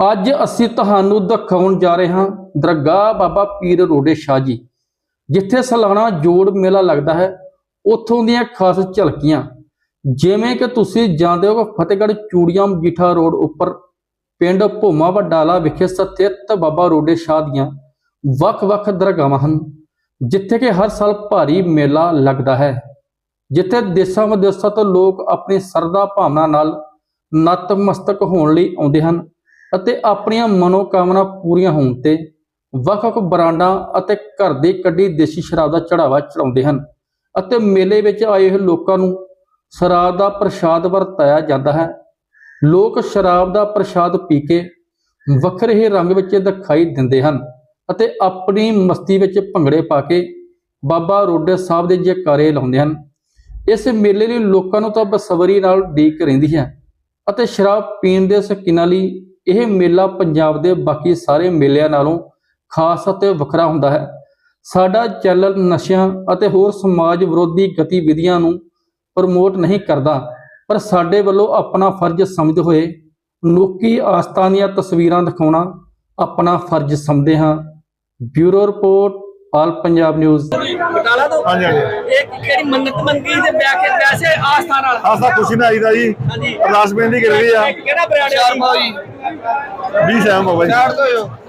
ਅੱਜ ਅਸੀਂ ਤੁਹਾਨੂੰ ਦਿਖਾਉਣ ਜਾ ਰਹੇ ਹਾਂ ਦਰਗਾਹ ਬਾਬਾ ਪੀਰ ਰੋਡੇ ਸ਼ਾਹ ਜੀ, ਜਿੱਥੇ ਸਾਲਾਨਾ ਜੋੜ ਮੇਲਾ ਲੱਗਦਾ ਹੈ, ਉੱਥੋਂ ਦੀਆਂ ਖਾਸ ਝਲਕੀਆਂ, ਜਿਵੇਂ ਕਿ ਤੁਸੀਂ ਜਾਣਦੇ ਹੋ ਕਿ ਫਤਿਹਗੜ੍ਹ ਚੂੜੀਆਂ ਮਜੀਠਾ ਰੋਡ ਉੱਪਰ ਪਿੰਡ ਭੋਮਾ ਵਡਾਲਾ ਵਿਖੇ ਸਥਿਤ ਬਾਬਾ ਰੋਡੇ ਸ਼ਾਹ ਦੀਆਂ ਵੱਖ-ਵੱਖ ਦਰਗਾਹਾਂ ਹਨ, ਜਿੱਥੇ ਕਿ ਹਰ ਸਾਲ ਭਾਰੀ ਮੇਲਾ ਲੱਗਦਾ ਹੈ, ਜਿੱਥੇ ਦੇਸਾਂ ਵਿਦੇਸਾਂ ਤੋਂ ਲੋਕ ਆਪਣੀ ਸਰਦਾ ਭਾਵਨਾ ਨਾਲ ਨਤਮਸਤਕ ਹੋਣ ਲਈ ਆਉਂਦੇ ਹਨ। ਅਤੇ ਆਪਣੀਆਂ ਮਨੋਕਾਮਨਾ ਪੂਰੀਆਂ ਹੋਣ ਤੇ ਵੱਖ-ਵੱਖ ਬਰਾਂਡਾਂ ਅਤੇ ਘਰ ਦੀ ਕੱਢੀ ਦੇਸੀ ਸ਼ਰਾਬ ਦਾ ਚੜਾਵਾ ਚੜਾਉਂਦੇ ਹਨ ਅਤੇ ਮੇਲੇ ਵਿੱਚ ਆਏ ਹੋਏ ਲੋਕਾਂ ਨੂੰ ਸ਼ਰਾਬ ਦਾ ਪ੍ਰਸ਼ਾਦ ਵਰਤਾਇਆ ਜਾਂਦਾ ਹੈ। ਲੋਕ ਸ਼ਰਾਬ ਦਾ ਪ੍ਰਸ਼ਾਦ ਪੀ ਕੇ ਵੱਖਰੇ ਹੀ ਰੰਗ ਵਿੱਚ ਦਿਖਾਈ ਦਿੰਦੇ ਹਨ ਅਤੇ ਆਪਣੀ ਮਸਤੀ ਵਿੱਚ ਭੰਗੜੇ ਪਾ ਕੇ ਬਾਬਾ ਰੋਡੇ ਸਾਹਿਬ ਦੇ ਜੈਕਾਰੇ ਲਾਉਂਦੇ ਹਨ। ਇਸ ਮੇਲੇ ਲਈ ਲੋਕਾਂ ਨੂੰ ਤਾਂ ਬਸਵਰੀ ਨਾਲ ਡੀਕ ਰਹਿੰਦੀ ਹੈ ਅਤੇ ਸ਼ਰਾਬ ਪੀਣ ਦੇ ਸਕੀਨਾਂ ਲਈ ਇਹ ਮੇਲਾ ਪੰਜਾਬ ਦੇ ਬਾਕੀ ਸਾਰੇ ਮੇਲਿਆਂ ਨਾਲੋਂ ਖਾਸ ਅਤੇ ਵੱਖਰਾ ਹੁੰਦਾ ਹੈ। ਸਾਡਾ ਚੈਨਲ ਨਸ਼ਿਆਂ ਅਤੇ ਹੋਰ ਸਮਾਜ ਵਿਰੋਧੀ ਗਤੀਵਿਧੀਆਂ ਨੂੰ ਪ੍ਰਮੋਟ ਨਹੀਂ ਕਰਦਾ, ਪਰ ਸਾਡੇ ਵੱਲੋਂ ਆਪਣਾ ਫਰਜ਼ ਸਮਝਦੇ ਹੋਏ ਮਨੁੱਖੀ ਆਸਥਾ ਦੀਆਂ ਤਸਵੀਰਾਂ ਦਿਖਾਉਣਾ ਆਪਣਾ ਫਰਜ਼ ਸਮਝਦੇ ਹਾਂ। Bureau report all Punjab news. Batala ਤੋਂ? ਹਾਂਜੀ ਹਾਂਜੀ। ਇੱਕ ਕਿਹੜੀ ਮੰਨਤ ਮੰਗੀ ਤੇ ਵਿਆਹ ਕੇ ਵੈਸੇ ਆਸਥਾ ਨਾਲ? ਆਸਾ ਖੁਸ਼ੀ ਨਾਲ ਆਈਦਾ ਜੀ। ਅਰਦਾਸ ਬੇਨਤੀ ਕਰ ਰਹੀ ਆ ਕਿਹੜਾ ਬਰਾੜ ਸ਼ਰਮਾ ਜੀ? 20 ਸਹਿਮ ਹੋ ਬਾਈ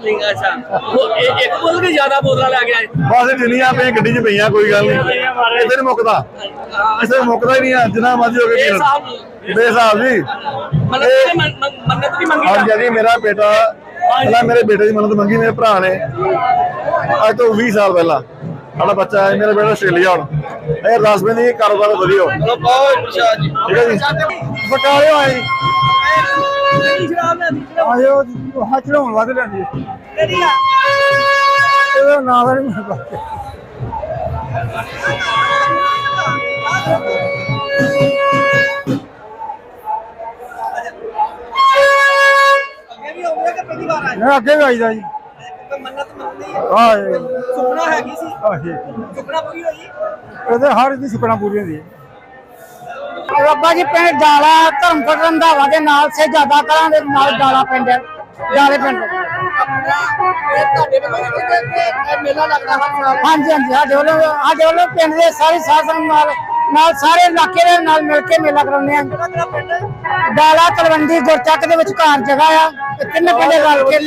ਲਿੰਗ ਅੱਛਾ। ਉਹ ਇਹ- ਇੱਕ ਬੋਲ ਕੇ ਜ਼ਿਆਦਾ ਬੋਤਲਾਂ ਲੈ ਕੇ ਆਏ ਬਸ ਜਿੰਨੀਆਂ ਪਈਆਂ ਗੱਡੀ 'ਚ ਪਈਆਂ ਕੋਈ ਗੱਲ ਨਹੀਂ। ਇੱਥੇ ਨਹੀਂ ਮੁੱਕਦਾ। ਇੱਥੇ ਮੁੱਕਦਾ ਹੀ ਨਹੀਂ ਆ ਜਿੰਨਾ ਮਰਜ਼ੀ ਹੋ ਕੇ ਇਹ ਪੀ ਸਾਹਿਬ ਲਓ। ਬੇਸਾਬ ਜੀ ਮੰਨਤ ਦੀ ਮੰਗੀ ਅੱਜ ਜੀ ਮੇਰਾ ਬੇਟਾ ਪਹਿਲਾਂ ਮੇਰੇ ਬੇਟੇ ਦੀ ਮੰਨਤ ਮੰਗੀ ਮੇਰੇ ਭਰਾ ਨੇ। ਅੱਜ ਤੋਂ 20 ਸਾਲ ਪਹਿਲਾਂ। ਸਾਡਾ ਬੱਚਾ ਹੈ ਮੇਰਾ ਬੇਟਾ ਆਸਟ੍ਰੇਲੀਆ ਹੁਣ। ਇਹ ਅਰਦਾਸ ਬੇਨਤੀ ਕਾਰੋਬਾਰ ਵਧੀਆ। ਚਲੋ ਬਹੁਤ ਪ੍ਰਸ਼ਾਦ ਜੀ। ਠੀਕ ਹੈ ਜੀ। ਬਟਾਲੇ ਆਏ ਦੀ ਆਇਓ ਹੱਥ ਚੜਾਉਣ ਵਾਦੇ ਕਿਹੜੀ ਆ। ਇਹਦਾ ਨਾਂ ਦਾ ਨਹੀਂ ਮੈਨੂੰ ਪਤਾ। ਅੱਗੇ ਵੀ ਗਿਆ ਕਿ ਪਹਿਲੀ ਵਾਰ ਮੈਂ ਅੱਗੇ ਵੀ ਆਈਦਾ ਜੀ। ਕੋਈ ਮੰਨਤ ਮੰਗਦੀ ਹੈ ਇਹ- ਸੁਪਨਾ ਹੈਗੀ ਸੀ। ਆਹ ਇਹ। ਸੁਪਨਾ ਪੂਰੀ ਹੋਈ? ਇਹਦੇ ਹਰ ਦੀ ਸੁਪਨਾ ਪੂਰੀ ਹੁੰਦੀ ਹੈ। ਬਾਬਾ ਜੀ ਪਿੰਡ ਡਾਲਾ ਧਰਮਪੁਰ ਰੰਧਾਵਾ ਦੇ ਨਾਲ ਸੇ ਜ਼ਿਆਦਾ ਕਰਾਂ ਦੇ ਨਾਲ ਡਾਲਾ ਪਿੰਡ ਹੈ। ਡਾਲੇ ਪਿੰਡ। ਇਹ ਤੁਹਾਡੇ ਵੱਲੋਂ ਮੇਲਾ ਲੱਗਦਾ ਹਰ ਸਾਲ ਹਾਂਜੀ ਹਾਂਜੀ ਸਾਡੇ ਵੱਲੋਂ ਸਾਡੇ ਵੱਲੋਂ ਪਿੰਡ ਦੇ ਸਾਰੇ ਸਾਧਨ ਨਾਲ ਨਾਲ ਸਾਰੇ ਇਲਾਕੇ ਦੇ ਨਾਲ ਮਿਲ ਕੇ ਮੇਲਾ ਕਰਾਉਂਦੇ ਆ ਡਾਲਾ ਤਲਵੰਡੀ ਗੁਰਚੱਕ ਦੇ ਵਿਚਕਾਰ ਜਗ੍ਹਾ ਆ। ਇਹ ਤਿੰਨ ਪਿੰਡ ਰਲ ਕੇ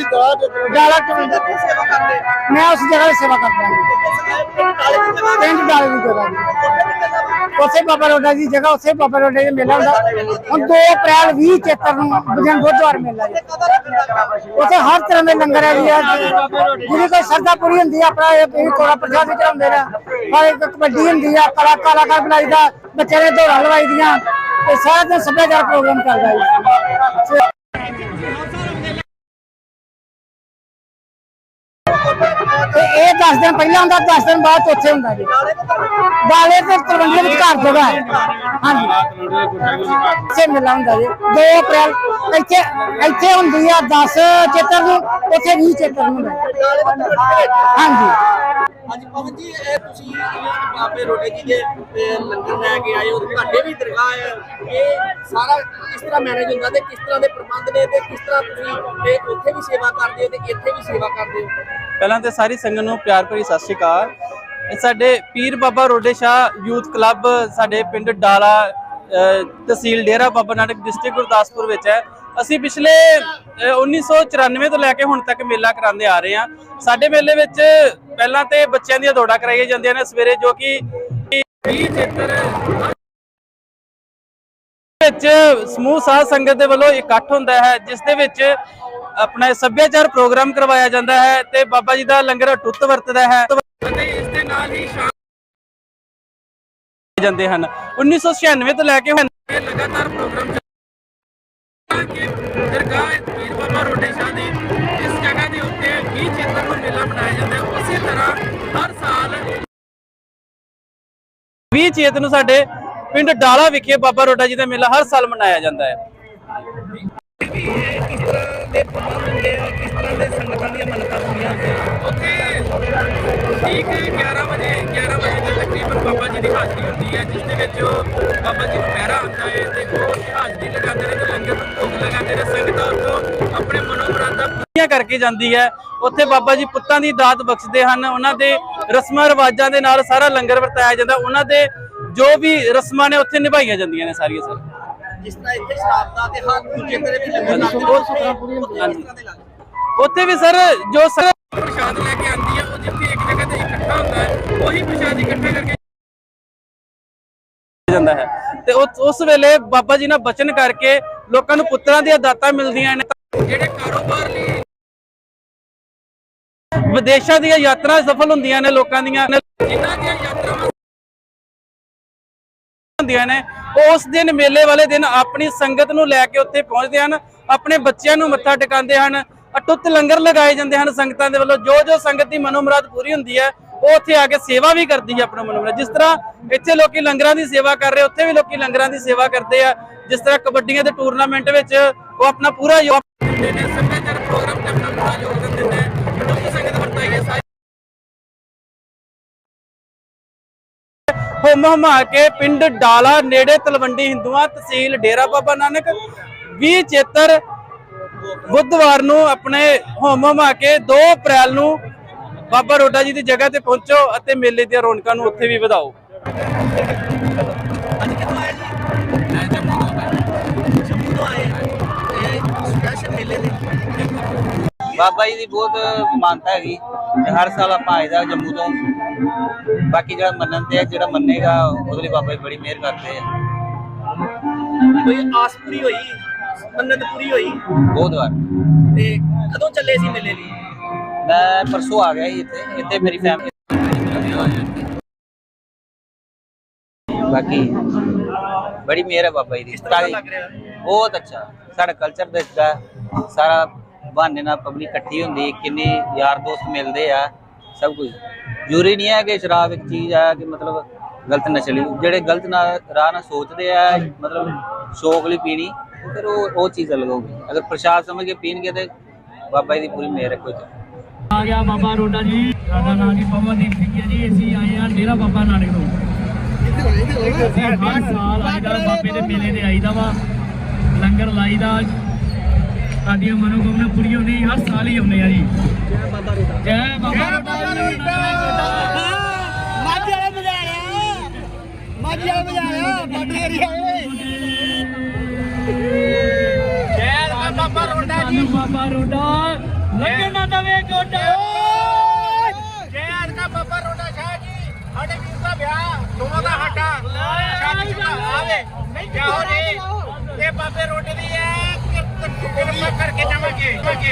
ਡਾਲਾ ਤਲਵੰਡੀ ਸੇਵਾ ਕਰਦੇ? ਮੈਂ ਉਸ ਜਗ੍ਹਾ ਦੀ ਸੇਵਾ ਕਰਦਾ ਹਾਂ। ਪਿੰਡ ਡਾਲੇ ਦੀ ਜਗ੍ਹਾ। ਦੀ। ਬਾਬਾ ਰੋਡਾ ਦੀ ਜਗ੍ਹਾ, ਉੱਥੇ ਬਾਬਾ ਰੋਡਾ ਦਾ ਮੇਲਾ ਹੁੰਦਾ। ਹੁਣ 2 ਅਪ੍ਰੈਲ 20 ਚੇਤਰ ਨੂੰ ਬਜਨ ਬੁੱਧਵਾਰ ਮੇਲਾ ਜੀ। ਉੱਥੇ ਹਰ ਤਰ੍ਹਾਂ ਦੇ ਲੰਗਰ ਹੈ ਜੀ ਜਿਹਦੀ ਕੋਈ ਸਰਦਾ ਪੂਰੀ ਹੁੰਦੀ ਹੈ ਆਪਣਾ ਇਹ ਇਹ ਕੋੜਾ ਪ੍ਰਸ਼ਾਦ ਵੀ ਚੜਾਉਂਦੇ ਨੇ। ਪਰ ਇੱਕ ਕਬੱਡੀ ਹੁੰਦੀ ਆ, ਕਲਾ ਕਲਾਕਾਰ ਬਣਾਈਦਾ ਬੱਚੇ ਨੇ ਦੌੜਾਂ ਲਵਾਈਦੀਆਂ ਇਹ ਸਾਰਾ ਦਿਨ ਸੱਭਿਆਚਾਰ ਪ੍ਰੋਗਰਾਮ ਚੱਲਦਾ ਜੀ। ਇਹ 10 ਦਿਨ ਪਹਿਲਾਂ ਹੁੰਦਾ 10 ਦਿਨ ਬਾਅਦ ਚੌਥੇ ਹੁੰਦਾ ਜੀ। ਡਾਲੇ ਤੇ ਤਲਵੰਡੀ ਵਿੱਚ ਘਰ ਜਗ੍ਹਾ ਹੈ। ਹਾਂਜੀ। ਇੱਥੇ ਮੇਲਾ ਹੁੰਦਾ ਜੀ। 2 ਅਪ੍ਰੈਲ, ਇੱਥੇ ਇੱਥੇ ਹੁੰਦੀ ਆ 10 ਚੇਤਰ ਨੂੰ ਉੱਥੇ 20 ਚੇਤਰ ਨੂੰ ਹੁੰਦਾ। ਹਾਂਜੀ। ਹਾਂਜੀ ਪਵਨ ਜੀ ਇਹ ਤੁਸੀਂ ਬਾਬੇ ਰੋਡੇ ਜੀ ਦੇ ਲੰਗਰ ਲੈ ਕੇ ਆਏ ਹੋ ਤੁਹਾਡੇ ਵੀ ਦਰਗਾਹ ਹੈ। ਇਹ ਸਾਰਾ ਕਿਸ ਤਰ੍ਹਾਂ ਮੈਨੇਜ ਹੁੰਦਾ ਤੇ ਕਿਸ ਤਰ੍ਹਾਂ ਦੇ ਪ੍ਰਬੰਧ ਨੇ ਤੇ ਕਿਸ ਤਰ੍ਹਾਂ ਤੁਸੀਂ ਇਹ ਉੱਥੇ ਵੀ ਸੇਵਾ ਕਰਦੇ ਹੋ ਤੇ ਇੱਥੇ ਵੀ ਸੇਵਾ ਕਰਦੇ ਹੋ? ਪਹਿਲਾਂ ਤੇ ਸਾਰੀ ਸੰਗਤ ਨੂੰ ਪਿਆਰ ਭਰੀ ਸਤਿ ਸ਼੍ਰੀ ਅਕਾਲ। ਸਾਡੇ ਪੀਰ ਬਾਬਾ ਰੋਡੇ ਸ਼ਾਹ ਯੂਥ ਕਲੱਬ ਸਾਡੇ ਪਿੰਡ ਡਾਲਾ ਅਹ, ਤਹਿਸੀਲ ਡੇਰਾ ਬਾਬਾ ਨਾਨਕ ਡਿਸਟ੍ਰਿਕਟ ਗੁਰਦਾਸਪੁਰ ਵਿੱਚ ਹੈ। ਅਸੀਂ ਪਿਛਲੇ ਅਹ, 1994 ਤੋਂ ਲੈ ਕੇ ਹੁਣ ਤੱਕ ਮੇਲਾ ਕਰਾਉਂਦੇ ਆ ਰਹੇ ਹਾਂ। ਸਾਡੇ ਮੇਲੇ ਵਿੱਚ ਪਹਿਲਾਂ ਤੇ ਬੱਚਿਆਂ ਦੀਆਂ ਦੌੜਾਂ ਕਰਾਈਆਂ ਜਾਂਦੀਆਂ ਨੇ ਸਵੇਰੇ ਜੋ ਕਿ ਵਿੱਚ ਸਮੂਹ ਸਾਧ ਸੰਗਤ ਦੇ ਵੱਲੋਂ ਇਕੱਠ ਹੁੰਦਾ ਹੈ ਜਿਸ ਦੇ ਵਿੱਚ ਆਪਣਾ ਸੱਭਿਆਚਾਰ ਪ੍ਰੋਗਰਾਮ ਕਰਵਾਇਆ ਜਾਂਦਾ ਹੈ ਤੇ ਬਾਬਾ ਜੀ ਦਾ ਲੰਗਰ ਅਟੁੱਟ ਵਰਤਦਾ ਹੈ ਤੇ ਇਸ ਦੇ ਨਾਲ ਹੀ ਜਾਂਦੇ ਹਨ। 1996 ਤੋਂ ਲੈ ਕੇ ਲਗਾਤਾਰ ਪ੍ਰੋਗਰਾਮ ਚੱਲ ਕਿ ਦਰਗਾਹ ਪੀਰ ਬਾਬਾ ਰੋਡੇ ਸ਼ਾਹ ਦੀ ਇਸ ਜਗ੍ਹਾ ਦੇ ਉੱਤੇ 20 ਚੇਤਰ ਨੂੰ ਮੇਲਾ ਮਨਾਇਆ ਜਾਂਦਾ ਹੈ। ਉਸੇ ਤਰ੍ਹਾਂ ਹਰ ਸਾਲ 20 ਚੇਤ ਨੂੰ ਸਾਡੇ ਪਿੰਡ ਡਾਲਾ ਵਿਖੇ ਬਾਬਾ ਰੋਡਾ ਜੀ ਦਾ ਮੇਲਾ ਹਰ ਸਾਲ ਮਨਾਇਆ ਜਾਂਦਾ ਹੈ। ਠੀਕ 11 ਵਜੇ 11 ਵਜੇ ਦੇ ਤਕਰੀਬਨ ਬਾਬਾ ਜੀ ਦੀ ਹਾਜ਼ਰੀ ਹੁੰਦੀ ਹੈ, ਜਿਸ ਦੇ ਵਿੱਚ ਬਾਬਾ ਜੀ ਪਹਿਰਾ ਆਉਂਦਾ ਹੈ ਤੇ ਉਹ ਹਾਜ਼ਰੀ ਲਗਾਉਂਦੇ ਨੇ ਤੇ ਲੰਗਰ ਭੋਗ ਲਗਾਉਂਦੇ ਨੇ, ਸੰਗਤਾਂ ਉੱਥੋਂ ਆਪਣੇ ਮਨੋਮਰਾਦਾ ਸਾਂਝੀਆਂ ਕਰਕੇ ਜਾਂਦੀ ਹੈ। ਉੱਥੇ ਬਾਬਾ ਜੀ ਪੁੱਤਾਂ ਦੀ ਦਾਤ ਬਖਸ਼ਦੇ ਹਨ, ਉਹਨਾਂ ਦੇ ਰਸਮਾਂ ਰਿਵਾਜਾਂ ਦੇ ਨਾਲ ਸਾਰਾ ਲੰਗਰ ਵਰਤਾਇਆ ਜਾਂਦਾ, ਉਹਨਾਂ ਦੇ ਜੋ ਵੀ ਰਸਮਾਂ ਨੇ ਉੱਥੇ ਨਿਭਾਈਆਂ ਜਾਂਦੀਆਂ ਨੇ ਸਾਰੀਆਂ ਸਰ ਜਿਸ ਤਰ੍ਹਾਂ ਇੱਥੇ ਸ਼ਰਾਬ ਦਾ ਤੇ ਹਰ ਦੂਜੇ ਤੇਰੇ ਵੀ ਲੰਗਰ ਲੱਗਦੇ ਨੇ, ਉੱਥੇ ਵੀ ਸਰ ਜੋ ਸਰ ਪ੍ਰਸ਼ਾਦ ਲੈ ਕੇ ਆਂਦੀ ਹੈ ਉਹ ਜਿੱਥੇ ਇੱਕ ਜਗ੍ਹਾ ਤੇ ਇਕੱਠਾ ਹੁੰਦਾ ਹੈ ਉਹੀ ਪ੍ਰਸ਼ਾਦ ਇਕੱਠਾ ਕਰਕੇ ਜਾਂਦਾ ਹੈ। ਤੇ ਉਸ ਉਸ ਵੇਲੇ ਬਾਬਾ ਜੀ ਨਾਲ ਬਚਨ ਕਰਕੇ ਲੋਕਾਂ ਨੂੰ ਪੁੱਤਰਾਂ ਦੀਆਂ ਦਾਤਾਂ ਮਿਲਦੀਆਂ ਨੇ। ਜਿਹੜੇ ਕਾਰੋਬਾਰ ਲਈ ਵਿਦੇਸ਼ਾਂ ਦੀਆਂ ਯਾਤਰਾ ਸਫਲ ਹੁੰਦੀਆਂ ਨੇ ਲੋਕਾਂ ਦੀਆਂ। ਜਿਨ੍ਹਾਂ ਦੀਆਂ ਹੁੰਦੀਆਂ ਨੇ, ਉਸ ਦਿਨ ਮੇਲੇ ਵਾਲੇ ਦਿਨ ਆਪਣੀ ਸੰਗਤ ਨੂੰ ਲੈ ਕੇ ਉੱਥੇ ਪਹੁੰਚਦੇ ਹਨ, ਆਪਣੇ ਬੱਚਿਆਂ ਨੂੰ ਮੱਥਾ ਟਿਕਾਉਂਦੇ ਹਨ, ਅਟੁੱਟ ਲੰਗਰ ਲਗਾਏ ਜਾਂਦੇ ਹਨ ਸੰਗਤਾਂ ਦੇ ਵੱਲੋਂ ਜੋ ਜੋ ਸੰਗਤ ਦੀ ਮਨੋਮਰਾਦ ਪੂਰੀ ਹੁੰਦੀ ਹੈ, ਉਹ ਉੱਥੇ ਆ ਕੇ ਸੇਵਾ ਵੀ ਕਰਦੀ ਹੈ ਆਪਣਾ ਮਨੋਮਰਾਦ। ਜਿਸ ਤਰ੍ਹਾਂ ਇੱਥੇ ਲੋਕੀ ਲੰਗਰਾਂ ਦੀ ਸੇਵਾ ਕਰ ਰਹੇ, ਉੱਥੇ ਵੀ ਲੋਕੀ ਲੰਗਰਾਂ ਦੀ ਸੇਵਾ ਕਰਦੇ ਆ, ਜਿਸ ਤਰ੍ਹਾਂ ਕਬੱਡੀਆਂ ਦੇ ਟੂਰਨਾਮੈਂਟ ਵਿੱਚ ਉਹ ਆਪਣਾ ਪੂਰਾ ਯੋਗ ਦਿੰਦੇ ਨੇ ਹੁਮ ਕੇ ਪਿੰਡ ਡਾਲਾ ਨੇੜੇ ਤਲਵੰਡੀ ਹਿੰਦੂਆਂ ਤਹਿਸੀਲ ਡੇਰਾ ਬਾਬਾ ਨਾਨਕ। 20 ਚੇਤਰ ਬੁੱਧਵਾਰ ਨੂੰ ਆਪਣੇ ਹੁਮ ਹੁਮਾ ਕੇ 2 ਅਪ੍ਰੈਲ ਨੂੰ ਬਾਬਾ ਰੋਡਾ ਜੀ ਦੀ ਜਗ੍ਹਾ ਤੇ ਪਹੁੰਚੋ ਅਤੇ ਮੇਲੇ ਦੀਆਂ ਰੌਣਕਾਂ ਨੂੰ ਉੱਥੇ ਵੀ ਵਧਾਓ। ਬਾਬਾ ਜੀ ਦੀ ਬਹੁਤ ਮਾਨਤਾ ਹੈਗੀ। ਹਰ ਸਾਲ ਆਪਾਂ ਆਈਦਾ ਜੰਮੂ ਤੋਂ। ਬਾਕੀ ਜਿਹੜਾ ਮੰਨਣ ਤੇ ਹੈ ਜਿਹੜਾ ਮੰਨੇਗਾ ਉਹਦੇ ਲਈ ਬਾਬਾ ਜੀ ਬੜੀ ਮਿਹਰ ਕਰਦੇ ਆ। ਕੋਈ ਆਸ ਪੂਰੀ ਹੋਈ ਮੰਨਤ ਪੂਰੀ ਹੋਈ? ਬਹੁਤ ਵਾਰ। ਤੇ ਕਦੋਂ ਚੱਲੇ ਸੀ ਮੇਲੇ ਲਈ? ਮੈਂ ਪਰਸੋਂ ਆ ਗਿਆ ਸੀ ਇੱਥੇ ਇੱਥੇ ਮੇਰੀ ਫੈਮਿਲੀ ਬਾਕੀ ਬੜੀ ਮਿਹਰ ਹੈ ਬਾਬਾ ਜੀ ਦੀ। ਲੱਗ ਰਿਹਾ? ਬਹੁਤ ਅੱਛਾ। ਸਾਡਾ ਕਲਚਰ ਦੱਸਦਾ ਸਾਰਾ ਬਹਾਨੇ ਨਾਲ ਪਬਲਿਕ ਇਕੱਠੀ ਹੁੰਦੀ ਕਿੰਨੇ ਯਾਰ ਦੋਸਤ ਮਿਲਦੇ ਆ ਸਭ ਕੁਝ। ਜ਼ਰੂਰੀ ਨਹੀਂ ਹੈ ਕਿ ਸ਼ਰਾਬ ਇੱਕ ਚੀਜ਼ ਆ ਕਿ ਮਤਲਬ ਗਲਤ ਨਸ਼ੇ ਲਈ ਜਿਹੜੇ ਗਲਤ ਨਾ ਰਾਹ ਨਾਲ ਸੋਚਦੇ ਆ ਮਤਲਬ ਸ਼ੌਕ ਲਈ ਪੀਣੀ ਫਿਰ ਉਹ ਉਹ ਚੀਜ਼ ਅਲੱਗ ਹੋਊਗੀ। ਅਗਰ ਪ੍ਰਸ਼ਾਦ ਸਮਝ ਕੇ ਪੀਣਗੇ ਤੇ ਬਾਬਾ ਜੀ ਦੀ ਪੂਰੀ ਮਿਹਰ ਹੈ ਕੋਈ। ਆ ਗਿਆ ਬਾਬਾ ਰੋਡਾ ਜੀ। ਸਾਡਾ ਨਾਮ ਜੀ ਪਵਨਦੀਪ ਸਿੰਘ ਹੈ ਜੀ। ਅਸੀਂ ਆਏ ਆ ਡੇਰਾ ਬਾਬਾ ਨਾਨਕ ਤੋਂ। ਅਸੀਂ ਹਰ ਸਾਲ ਆਈਦਾ ਬਾਬੇ ਦੇ ਮੇਲੇ ਤੇ ਆਈਦਾ ਵਾ। ਲੰਗਰ ਲਾਈਦਾ। ਸਾਡੀਆਂ ਮਨੋਕਾਮਨਾ ਪੂਰੀਆਂ ਹੁੰਦੀਆਂ ਹਰ ਸਾਲ ਹੀ ਆਉਂਦੇ ਆ ਜੀ। ਜੈ ਬਾਬਾ ਰੋਡਾ। ਜੈ ਬਾਬਾ ਰੋਡਾ। ਵਾਲੇ ਬਜਾਇਆ ਬਾਰਡਰ ਏਰੀਆ ਜੈ ਬਾਬਾ ਰੋਡਾ ਜੀ। ਬਾਬਾ ਰੋਡਾ ਲੱਗਣ ਨਾ ਦਵੇ ਗੋਡਾ ਜੈ ਅਰਕਾ ਬਾਬਾ ਰੋਡਾ ਸ਼ਾਹ ਜੀ ਸਾਡੇ ਵੀਰ ਦਾ ਵਿਆਹ ਦੋਵਾਂ ਦਾ ਸਾਡਾ। ਸ਼ਾਦੀ ਦਾ ਆਵੇ। ਨਹੀਂ ਜਾਓ ਜੀ। ਇਹ ਬਾਬੇ ਰੋਡੇ ਦੀ ਹੈ ਕਿਰਪਾ ਕਰਕੇ ਜਾਵਾਂਗੇ।